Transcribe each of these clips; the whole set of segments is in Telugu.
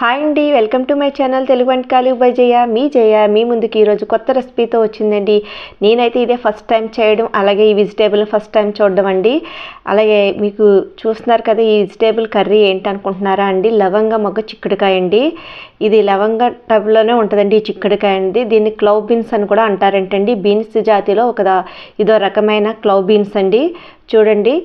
హాయ్ అండి welcome to my channel Telugu వంటకాలు బై జయ మీ జయ మీ ముందుకి ఈరోజు కొత్త రెసిపీతో వచ్చిందండి. నేనైతే ఇదే ఫస్ట్ టైం చేయడం అలాగే ఈ వెజిటేబుల్ ఫస్ట్ టైం చూడడం అండి. అలాగే మీకు చూస్తున్నారు కదా ఈ వెజిటేబుల్ కర్రీ ఏంటి అనుకుంటున్నారా అండి? లవంగ మొగ్గ చిక్కుడుకాయ అండి. ఇది లవంగ టబ్లోనే ఉంటుందండి ఈ చిక్కుడుకాయ అండి. దీన్ని క్లౌ బీన్స్ అని కూడా అంటారంటండి. బీన్స్ జాతిలో ఒక ఇదో రకమైన క్లౌ బీన్స్ అండి. చూడండి.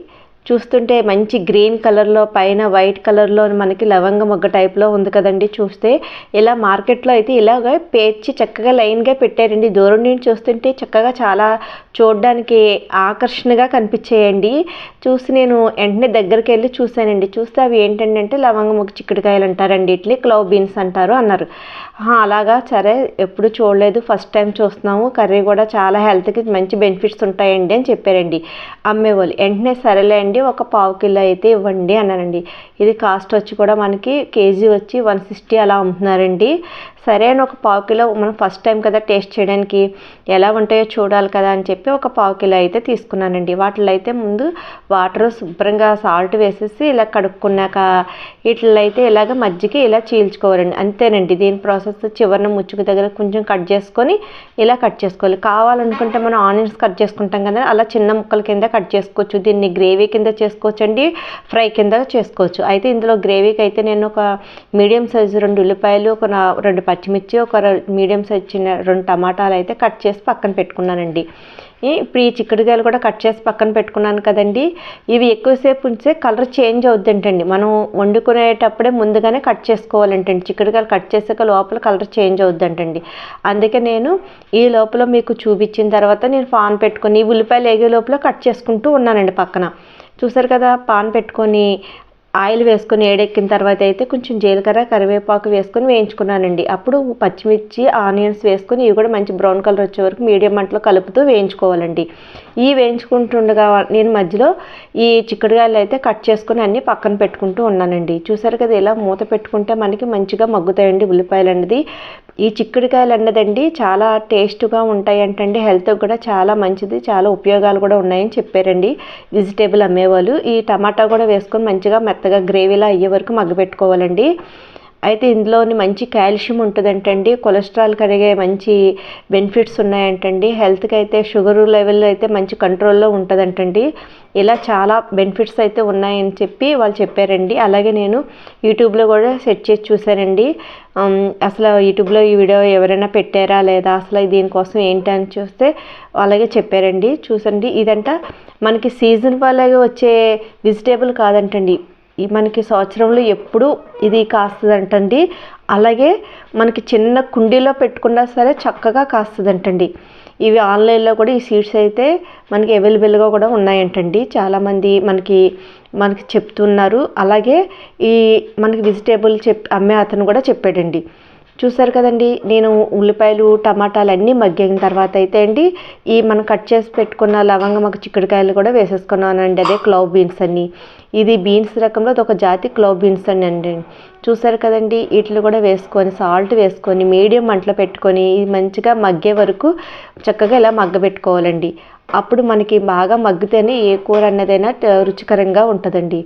చూస్తుంటే మంచి గ్రీన్ కలర్లో పైన వైట్ కలర్లో మనకి లవంగ మొగ్గ టైప్లో ఉంది కదండి చూస్తే. ఇలా మార్కెట్లో అయితే ఇలాగ పేర్చి చక్కగా లైన్గా పెట్టారండి. దూరం నుంచి చూస్తుంటే చక్కగా చాలా చూడడానికి ఆకర్షణగా కనిపించేయండి. చూసి నేను వెంటనే దగ్గరికి వెళ్ళి చూశానండి. చూస్తే అవి ఏంటంటే లవంగ మొగ్గ చిక్కుడుకాయలు అంటారండి. ఇట్లీ క్లౌ బీన్స్ అంటారు అన్నారు. అలాగా? సరే ఎప్పుడు చూడలేదు. ఫస్ట్ టైం చూస్తున్నాము. కర్రీ కూడా చాలా హెల్త్కి మంచి బెనిఫిట్స్ ఉంటాయండి అని చెప్పారండి. అమ్మేవాళ్ళు. వెంటనే సరేలే అండి ఒక పావు కిలో అయితే ఇవ్వండి అన్నానండి ఇది కాస్ట్ వచ్చి కూడా మనకి కేజీ వచ్చి వన్ సిక్స్టీ అలా అమ్ముతున్నారండి. సరే అని ఒక పావు కిలో మనం ఫస్ట్ టైం కదా టేస్ట్ చేయడానికి ఎలా ఉంటాయో చూడాలి కదా అని చెప్పి ఒక పావు కిలో అయితే తీసుకున్నానండి. వాటిలో అయితే ముందు వాటర్ శుభ్రంగా సాల్ట్ వేసేసి ఇలా కడుక్కున్నాక వీటిలో అయితే ఇలాగ మజ్జిగ ఇలా చీల్చుకోవాలండి. అంతేనండి దీని ప్రాసెస్ చివరిన ముచ్చుకు దగ్గర కొంచెం కట్ చేసుకొని ఇలా కట్ చేసుకోవాలి. కావాలనుకుంటే మనం ఆనియన్స్ కట్ చేసుకుంటాం కదా అలా చిన్న ముక్కల కింద కట్ చేసుకోవచ్చు. దీన్ని గ్రేవీ కింద చేసుకోవచ్చు అండి ఫ్రై కింద చేసుకోవచ్చు. అయితే ఇందులో గ్రేవీకి అయితే నేను ఒక మీడియం సైజు రెండు ఉల్లిపాయలు ఒక రెండు పచ్చిమిర్చి ఒక మీడియం సైజ్ చిన్న రెండు టమాటాలు అయితే కట్ చేసి పక్కన పెట్టుకున్నానండి. ఇప్పుడు ఈ చిక్కుడుకాయలు కూడా కట్ చేసి పక్కన పెట్టుకున్నాను కదండి. ఇవి ఎక్కువసేపు ఉంచితే కలర్ చేంజ్ అవుద్దంటండి. మనం వండుకునేటప్పుడే ముందుగానే కట్ చేసుకోవాలంటండి. చిక్కుడుకాయలు కట్ చేసాక లోపల కలర్ చేంజ్ అవుతుందంటండి అందుకే నేను ఈ లోపల మీకు చూపించిన తర్వాత నేను పాన్ పెట్టుకొని ఉల్లిపాయలు వేగే లోపల కట్ చేసుకుంటూ ఉన్నానండి పక్కన. చూసారు కదా పాన్ పెట్టుకొని ఆయిల్ వేసుకొని ఏడెక్కిన తర్వాత అయితే కొంచెం జీలకర్ర కరివేపాకు వేసుకొని వేయించుకున్నానండి. అప్పుడు పచ్చిమిర్చి ఆనియన్స్ వేసుకొని ఇవి కూడా మంచి బ్రౌన్ కలర్ వచ్చే వరకు మీడియం మంటలో కలుపుతూ వేయించుకోవాలండి. ఈ వేయించుకుంటుండగా నేను మధ్యలో ఈ చిక్కుడుగాయలు అయితే కట్ చేసుకుని అన్నీ పక్కన పెట్టుకుంటూ ఉన్నానండి. చూసారు కదా ఇలా మూత పెట్టుకుంటే మనకి మంచిగా మగ్గుతాయండి ఉల్లిపాయలు అనేది. ఈ చిక్కుడుకాయలు అన్నదండి చాలా టేస్ట్గా ఉంటాయి అంటండి హెల్త్కి కూడా చాలా మంచిది చాలా ఉపయోగాలు కూడా ఉన్నాయని చెప్పారండి. వెజిటేబుల్ అమ్మేవాళ్ళు. ఈ టమాటా కూడా వేసుకొని మంచిగా మెత్తగా గ్రేవీలా అయ్యే వరకు మగ్గబెట్టుకోవాలండి. అయితే ఇందులోని మంచి కాల్షియం ఉంటుందంటండి. కొలెస్ట్రాల్ కరిగే మంచి బెనిఫిట్స్ ఉన్నాయంటండి. హెల్త్కి అయితే షుగర్ లెవెల్ అయితే మంచి కంట్రోల్లో ఉంటుందంటండి. ఇలా చాలా బెనిఫిట్స్ అయితే ఉన్నాయని చెప్పి వాళ్ళు చెప్పారండి. అలాగే నేను యూట్యూబ్లో కూడా సెర్చ్ చేసి చూశానండి. అసలు యూట్యూబ్లో ఈ వీడియో ఎవరైనా పెట్టారా లేదా అసలు దీనికోసం ఏంటి అని చూస్తే అలాగే చెప్పారండి. చూసండి. ఇదంట మనకి సీజన్ వల్లగా వచ్చే వెజిటేబుల్ కాదంటండి. మనకి సంవత్సరంలో ఎప్పుడు ఇది కాస్తుందంటండి. అలాగే మనకి చిన్న కుండీలో పెట్టుకున్నా సరే చక్కగా కాస్తుందంటండి. ఇవి ఆన్లైన్లో కూడా ఈ సీడ్స్ అయితే మనకి అవైలబుల్గా కూడా ఉన్నాయంటండి. చాలామంది మనకి మనకి చెప్తున్నారు. అలాగే ఈ మనకి వెజిటేబుల్ చెప్ అమ్మే అతను కూడా చెప్పాడండి. చూసారు కదండి నేను ఉల్లిపాయలు టమాటాలు అన్నీ మగ్గిన తర్వాత అయితే అండి ఈ మనం కట్ చేసి పెట్టుకున్న లవంగం ఒక చిక్కుడుకాయలు కూడా వేసేసుకున్నానండి అదే క్లవ్ బీన్స్ అని ఇది బీన్స్ రకంలో అది ఒక జాతి క్లవ్ బీన్స్ అని అండి. చూసారు కదండి వీటిని కూడా వేసుకొని సాల్ట్ వేసుకొని మీడియం మంటలో పెట్టుకొని ఇది మంచిగా మగ్గే వరకు చక్కగా ఇలా మగ్గబెట్టుకోవాలండి. అప్పుడు మనకి బాగా మగ్గితేనే ఏ కూర అన్నదైనా రుచికరంగా ఉంటుందండి.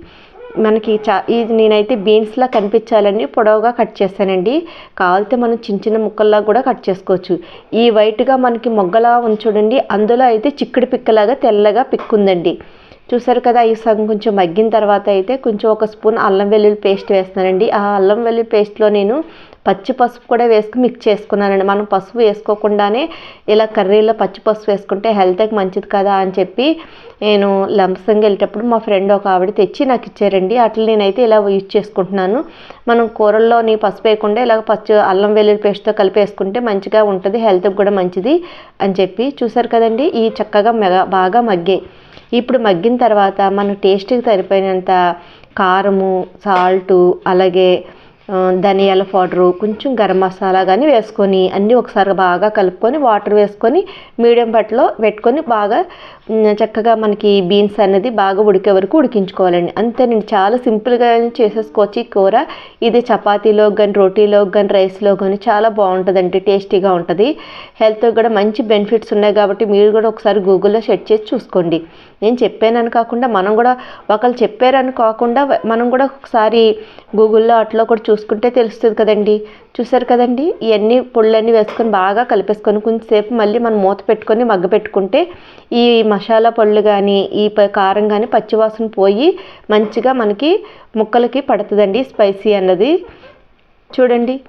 మనకి చా ఇది నేనైతే బీన్స్లా కనిపించాలని పొడవుగా కట్ చేశానండి కావాలితే మనం చిన్న చిన్న ముక్కల్లా కూడా కట్ చేసుకోవచ్చు. ఈ వైట్గా మనకి మొగ్గలా ఉంచుడండి అందులో అయితే చిక్కుడు పిక్కలాగా తెల్లగా పిక్కుందండి. చూసారు కదా ఈ సగం కొంచెం మగ్గిన తర్వాత అయితే కొంచెం ఒక స్పూన్ అల్లం వెల్లుల్లి పేస్ట్ వేస్తున్నానండి. ఆ అల్లం వెల్లుల్లి పేస్ట్లో నేను పచ్చి పసుపు కూడా వేసుకుని మిక్స్ చేసుకున్నానండి. మనం పసుపు వేసుకోకుండానే ఇలా కర్రీలో పచ్చి పసుపు వేసుకుంటే హెల్త్కి మంచిది కదా అని చెప్పి నేను లంసంగా వెళ్ళేటప్పుడు మా ఫ్రెండ్ ఒక ఆవిడ తెచ్చి నాకు ఇచ్చారండి. అట్లా నేనైతే ఇలా యూజ్ చేసుకుంటున్నాను. మనం కూరల్లోని పసుపు వేయకుండా ఇలా పచ్చి అల్లం వెల్లుల్లి పేస్ట్తో కలిపి వేసుకుంటే మంచిగా ఉంటుంది హెల్త్కి కూడా మంచిది అని చెప్పి చూసారు కదండి. ఈ చక్కగా మెగా బాగా మగ్గాయి. ఇప్పుడు మగ్గిన తర్వాత మన టేస్ట్కి సరిపోయినంత కారము సాల్టు అలాగే ధనియాల పౌడరు కొంచెం గరం మసాలా కానీ వేసుకొని అన్నీ ఒకసారి బాగా కలుపుకొని వాటర్ వేసుకొని మీడియం పట్లో పెట్టుకొని బాగా చక్కగా మనకి బీన్స్ అనేది బాగా ఉడికే వరకు ఉడికించుకోవాలండి. అంతేనండి చాలా సింపుల్గా చేసేసుకోవచ్చు ఈ కూర. ఇది చపాతీలో కానీ రోటీలో కానీ రైస్లో కానీ చాలా బాగుంటుందండి టేస్టీగా ఉంటుంది. హెల్త్కి కూడా మంచి బెనిఫిట్స్ ఉన్నాయి కాబట్టి మీరు కూడా ఒకసారి గూగుల్లో సెర్చ్ చేసి చూసుకోండి. నేను చెప్పానని కాకుండా మనం కూడా ఒకళ్ళు చెప్పారని కాకుండా మనం కూడా ఒకసారి గూగుల్లో అట్లా కూడా చూసుకుంటే చూసుకుంటే తెలుస్తుంది కదండి. చూసారు కదండి? ఇవన్నీ పొళ్ళన్నీ వేసుకొని బాగా కలిపేసుకొని కొంచెంసేపు మళ్ళీ మనం మూత పెట్టుకొని మగ్గ పెట్టుకుంటే ఈ మసాలా పళ్ళు కానీ ఈ ప- కారం కానీ పచ్చివాసన పోయి మంచిగా మనకి ముక్కలకి పడుతుందండి స్పైసీ అన్నది. చూడండి.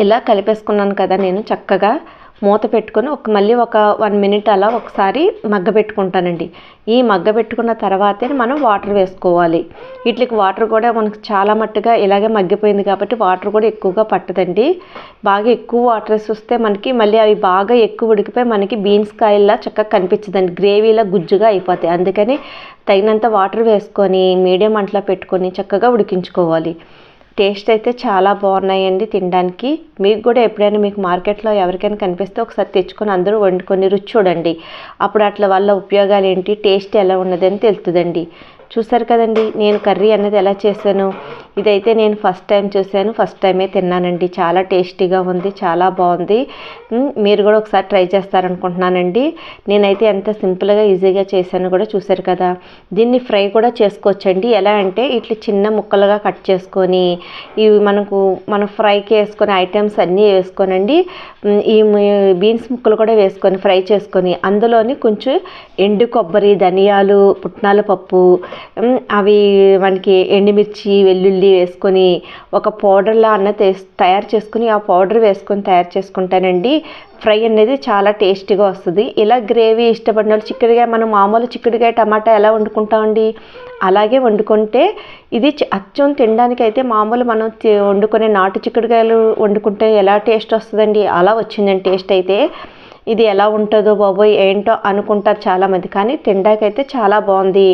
ఇలా కలిపేసుకున్నాను కదా నేను చక్కగా. మూత పెట్టుకొని ఒక మళ్ళీ ఒక వన్ మినిట్ అలా ఒకసారి మగ్గ పెట్టుకుంటానండి. ఈ మగ్గ పెట్టుకున్న తర్వాతే మనం వాటర్ వేసుకోవాలి. వీటికి వాటర్ కూడా మనకు చాలా మట్టుగా ఇలాగే మగ్గిపోయింది కాబట్టి వాటర్ కూడా ఎక్కువగా పట్టదండి. బాగా ఎక్కువ వాటర్ వస్తే మనకి మళ్ళీ అవి బాగా ఎక్కువ ఉడికిపోయి మనకి బీన్స్ కాయల్లా చక్కగా కనిపించదండి. గ్రేవీలా గుజ్జుగా అయిపోతాయి. అందుకని తగినంత వాటర్ వేసుకొని మీడియం అంట్లో పెట్టుకొని చక్కగా ఉడికించుకోవాలి. టేస్ట్ అయితే చాలా బాగున్నాయండి తినడానికి. మీకు కూడా ఎప్పుడైనా మీకు మార్కెట్లో ఎవరికైనా కనిపిస్తే ఒకసారి తెచ్చుకొని అందరూ వండుకొని రుచి చూడండి. అప్పుడు అట్ల వల్ల ఉపయోగాలు ఏంటి టేస్ట్ ఎలా ఉన్నదని తెలుస్తుందండి చూసారు కదండి నేను కర్రీ అనేది ఎలా చేశాను? ఇదైతే నేను ఫస్ట్ టైం చూశాను ఫస్ట్ టైమే తిన్నానండి. చాలా టేస్టీగా ఉంది చాలా బాగుంది. మీరు కూడా ఒకసారి ట్రై చేస్తారనుకుంటున్నానండి. నేనైతే ఎంత సింపుల్గా ఈజీగా చేశాను కూడా చూశారు కదా. దీన్ని ఫ్రై కూడా చేసుకోవచ్చండి. ఎలా అంటే ఇట్లా చిన్న ముక్కలుగా కట్ చేసుకొని ఇవి మనకు మనం ఫ్రైకి వేసుకొని ఐటమ్స్ అన్నీ వేసుకోనండి. ఈ బీన్స్ ముక్కలు కూడా వేసుకొని ఫ్రై చేసుకొని అందులోని కొంచెం ఎండు కొబ్బరి ధనియాలు పుట్నాల పప్పు అవి మనకి ఎండుమిర్చి వెల్లుల్లి వేసుకొని ఒక పౌడర్లా అన్న తేస్- తయారు చేసుకుని ఆ పౌడర్ వేసుకొని తయారు చేసుకుంటానండి. ఫ్రై అనేది చాలా టేస్టీగా వస్తుంది. ఇలా గ్రేవీ ఇష్టపడిన వాళ్ళు చిక్కుడుగా మనం మామూలు చిక్కుడుగాయ టమాటా ఎలా వండుకుంటామండి? అలాగే వండుకుంటే ఇది అచ్చం తినడానికి అయితే మామూలు మనం వండుకునే నాటు చిక్కుడుకాయలు వండుకుంటే ఎలా టేస్ట్ వస్తుందండి? అలా వచ్చిందండి టేస్ట్ అయితే. ఇది ఎలా ఉంటుందో బాబోయ్ ఏంటో అనుకుంటారు చాలామంది. కానీ తినడానికి అయితే చాలా బాగుంది.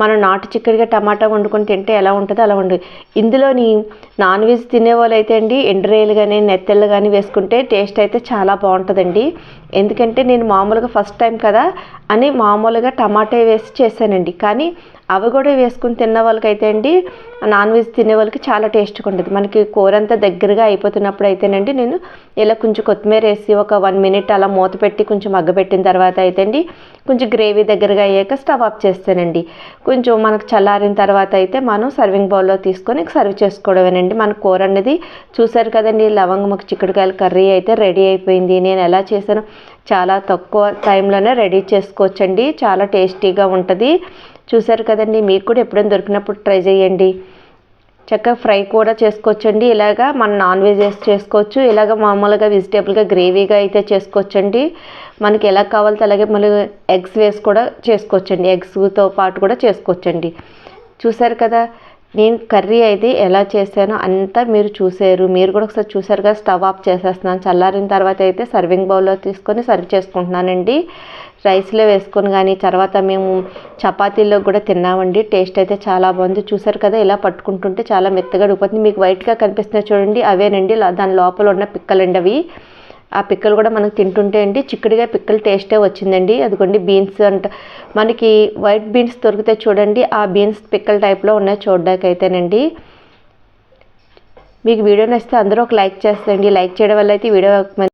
మనం నాటు చిక్కడిగా టమాటా వండుకొని తింటే ఎలా ఉంటుందో అలా ఉండదు ఇందులోని నాన్ వెజ్ తినేవాళ్ళు అయితే అండి ఎండ్రేలు కానీ నెత్తెళ్ళు కానీ వేసుకుంటే టేస్ట్ అయితే చాలా బాగుంటుందండి. ఎందుకంటే నేను మామూలుగా ఫస్ట్ టైం కదా అని మామూలుగా టమాటా వేసి చేశానండి. కానీ అవి కూడా వేసుకుని తిన్న వాళ్ళకైతే అండి నాన్ వెజ్ తినే వాళ్ళకి చాలా టేస్ట్గా ఉంటుంది. మనకి కూర అంతా దగ్గరగా అయిపోతున్నప్పుడు అయితేనండి నేను ఇలా కొంచెం కొత్తిమీర వేసి ఒక వన్ మినిట్ అలా మూత పెట్టి కొంచెం మగ్గబెట్టిన తర్వాత అయితే అండి కొంచెం గ్రేవీ దగ్గరగా అయ్యాక స్టవ్ ఆఫ్ చేస్తానండి. కొంచెం మనకు చల్లారిన తర్వాత అయితే మనం సర్వింగ్ బౌల్లో తీసుకొని సర్వ్ చేసుకోవడమేనండి. మన కూర అనేది చూసారు కదండి లవంగముఖ చిక్కుడుకాయల కర్రీ అయితే రెడీ అయిపోయింది. నేను ఎలా చేశాను చాలా తక్కువ టైంలోనే రెడీ చేసుకోవచ్చండి. చాలా టేస్టీగా ఉంటుంది. చూశారు కదండి మీకు కూడా ఎప్పుడైనా దొరికినప్పుడు ట్రై చేయండి. చక్కగా ఫ్రై కూడా చేసుకోవచ్చండి. ఇలాగా మనం నాన్ వెజ్ చేసుకోవచ్చు. ఇలాగ మామూలుగా వెజిటేబుల్గా గ్రేవీగా అయితే చేసుకోవచ్చండి. మనకి ఎలా కావాలితే అలాగే మళ్ళీ ఎగ్స్ వేసి కూడా చేసుకోవచ్చండి. ఎగ్స్తో పాటు కూడా చేసుకోవచ్చండి. చూసారు కదా నేను కర్రీ అయితే ఎలా చేశానో అంతా మీరు చూసారు మీరు కూడా ఒకసారి చూసారు కదా స్టవ్ ఆఫ్ చేసేస్తున్నాను. చల్లారిన తర్వాత అయితే సర్వింగ్ బౌల్లో తీసుకొని సర్వ్ చేసుకుంటున్నానండి. రైస్లో వేసుకొని కానీ తర్వాత మేము చపాతీల్లో కూడా తిన్నామండి. టేస్ట్ అయితే చాలా బాగుంది. చూసారు కదా ఇలా పట్టుకుంటుంటే చాలా మెత్తగా ఉడిపోతుంది మీకు వైట్గా కనిపిస్తున్నాయి చూడండి అవేనండి. దాని లోపల ఉన్న పిక్కలండి అవి ఆ పిక్కలు కూడా మనకు తింటుంటే అండి చిక్కుడుగా పిక్కలు టేస్టే వచ్చిందండి. అదిగోండి బీన్స్ అంట. మనకి వైట్ బీన్స్ దొరికితే చూడండి ఆ బీన్స్ పిక్కల టైప్లో ఉన్నాయి చూడడానికి అయితేనండి మీకు వీడియో నచ్చితే అందరూ ఒక లైక్ చేస్తండి లైక్ చేయడం వల్ల అయితే వీడియో